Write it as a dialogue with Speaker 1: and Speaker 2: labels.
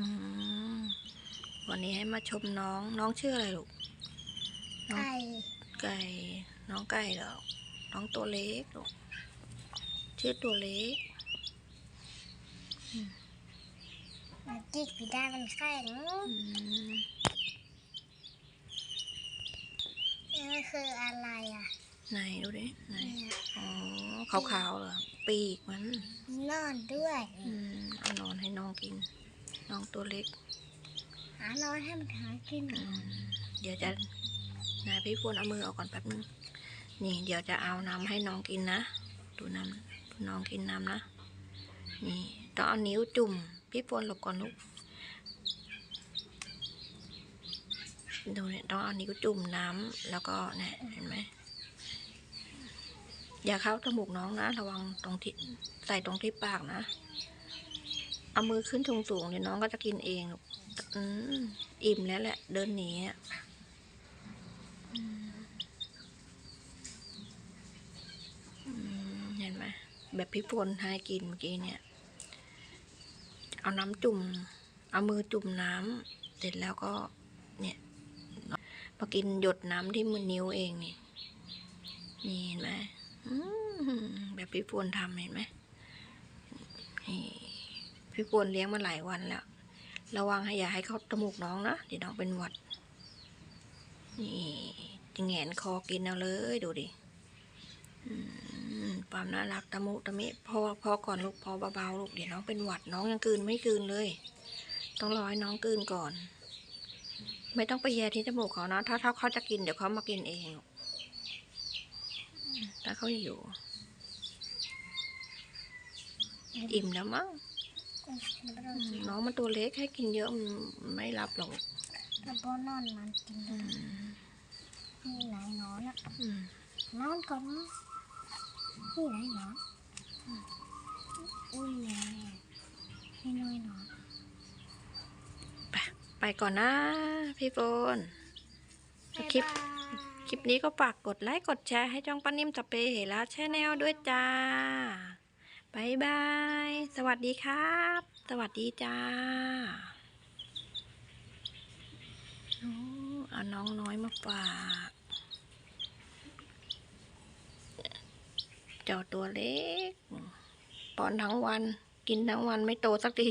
Speaker 1: อืมวันนี้ให้มาชมน้อง น้องชื่ออะไรลูกน้อง
Speaker 2: ไก่
Speaker 1: ไก่ น้องไก่เหรอ น้องตัวเล็กลูก ชื่อตัวเล็ก
Speaker 2: มันจิกไม่ได้มันแข็ง
Speaker 1: อืม
Speaker 2: นี่มันคืออะไรอะ
Speaker 1: ไหนดูดิ ไหน
Speaker 2: เนี่ย
Speaker 1: อ๋อ ขาวๆเหรอ ปีกมัน
Speaker 2: มีนอนด้วย
Speaker 1: อืมเอานอนให้น้องกิน น้องตัวเล็ก
Speaker 2: หานอนให้มันหากิน
Speaker 1: อืมเดี๋ยวจะนายพี่พวนเอามือออกก่อนแป๊บนึง นี่ เดี๋ยวจะเอาน้ำให้น้องกินนะ ดูน้ำดูน้องกินน้ำนะ นี่ต้องเอานิ้วจุ่ม พี่พวนหลบก่อนลูก ดูเนี่ยต้องเอานิ้วจุ่มน้ำแล้วก็เนี่ยเห็นไหม อย่าเข้าจมูกน้องนะ ระวังตรงที่ใส่ตรงที่ปากนะ เอามือขึ้นสูงเดี๋ยวน้องก็จะกินเองลูกอิ่มแล้วแหละ เดินหนีอะเห็นไหมแบบพี่พลให้กินเมื่อกี้เนี่ย เอาน้ำจุ่ม เอามือจุ่มน้ำเสร็จแล้วก็ เนี่ยมากินหยดน้ำที่มือนิ้วเองนี่ นี่เห็นไหมแบบพี่พลทำเห็นไหม พี่พลเลี้ยงมาหลายวันแล้ว ระวังให้อย่าให้เขาจมูกน้องนะ เดี๋ยวน้องเป็นหวัด นี่จะแงนคอกินเอาเลยดูดิความน่ารักตะมุตะมิพอพอก่อนลูกพอเบาๆลูกเดี๋ยวน้องเป็นหวัดน้องยังกืนไม่กืนเลย ต้องรอให้น้องกืนก่อน ไม่ต้องไปแย่ที่จมูกเขานะถ้าถ้าเขาจะกินเดี๋ยวเขามากินเองถ้าเขาหิวอิ่มแล้วมั้ง น้องมันตัวเล็กให้กินเยอะมันไม่รับหรอก
Speaker 2: แล้วก็นอนมันกิน
Speaker 1: อืม
Speaker 2: นี่ไหนนอนอะ
Speaker 1: อืม
Speaker 2: นอนก่อนนะนี่ไหนนอนอุ้ยแม่ให้น้อยนอน
Speaker 1: ไปไปก่อนนะพี่โฟนคลิปคลิปนี้ก็ฝากกดไลค์กดแชร์ให้จ้องป้านิ่มสเปเฮแล้วแชแนลด้วยจ้า บายบาย สวัสดีครับ สวัสดีจ้าโอ้เอาน้องน้อยมาฝากเจ้าตัวเล็กป้อนทั้งวัน กินทั้งวันไม่โตสักที